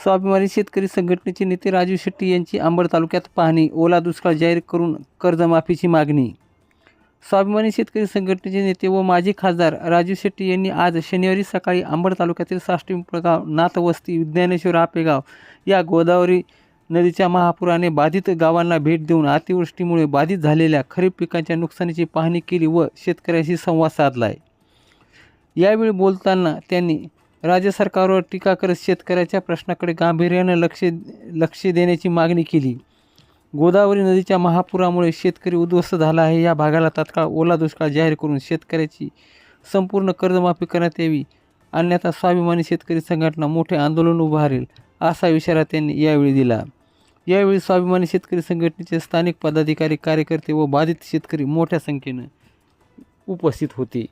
स्वाभिमानी शेतकरी संघटनेचे नेते राजू शेट्टी यांची अंबड तालुक्यात पाहणी ओला दुष्काळ जाहीर करून कर्जमाफीची मागणी. स्वाभिमानी शेतकरी संघटनेचे नेते व माजी खासदार राजू शेट्टी यांनी आज शनिवारी सकाळी अंबड तालुक्यातील साष्टी पिंपळगाव नाथवस्ती विज्ञानेश्वर आपेगाव या गोदावरी नदीच्या महापुराने बाधित गावांना भेट देऊन अतिवृष्टीमुळे बाधित झालेल्या खरीप पिकांच्या नुकसानीची पाहणी केली व शेतकऱ्यांशी संवाद साधला आहे यावेळी बोलताना त्यांनी राज्य सरकारवर टीका करत शेतकऱ्याच्या प्रश्नाकडे गांभीर्यानं लक्ष लक्ष देण्याची मागणी केली. गोदावरी नदीच्या महापुरामुळे शेतकरी उद्ध्वस्त झाला आहे. या भागाला तात्काळ ओला दुष्काळ जाहीर करून शेतकऱ्याची संपूर्ण कर्जमाफी करण्यात यावी. अन्यथा स्वाभिमानी शेतकरी संघटना मोठे आंदोलन उभारेल असा इशारा त्यांनी यावेळी दिला. यावेळी स्वाभिमानी शेतकरी संघटनेचे स्थानिक पदाधिकारी कार्यकर्ते व बाधित शेतकरी मोठ्या संख्येनं उपस्थित होते.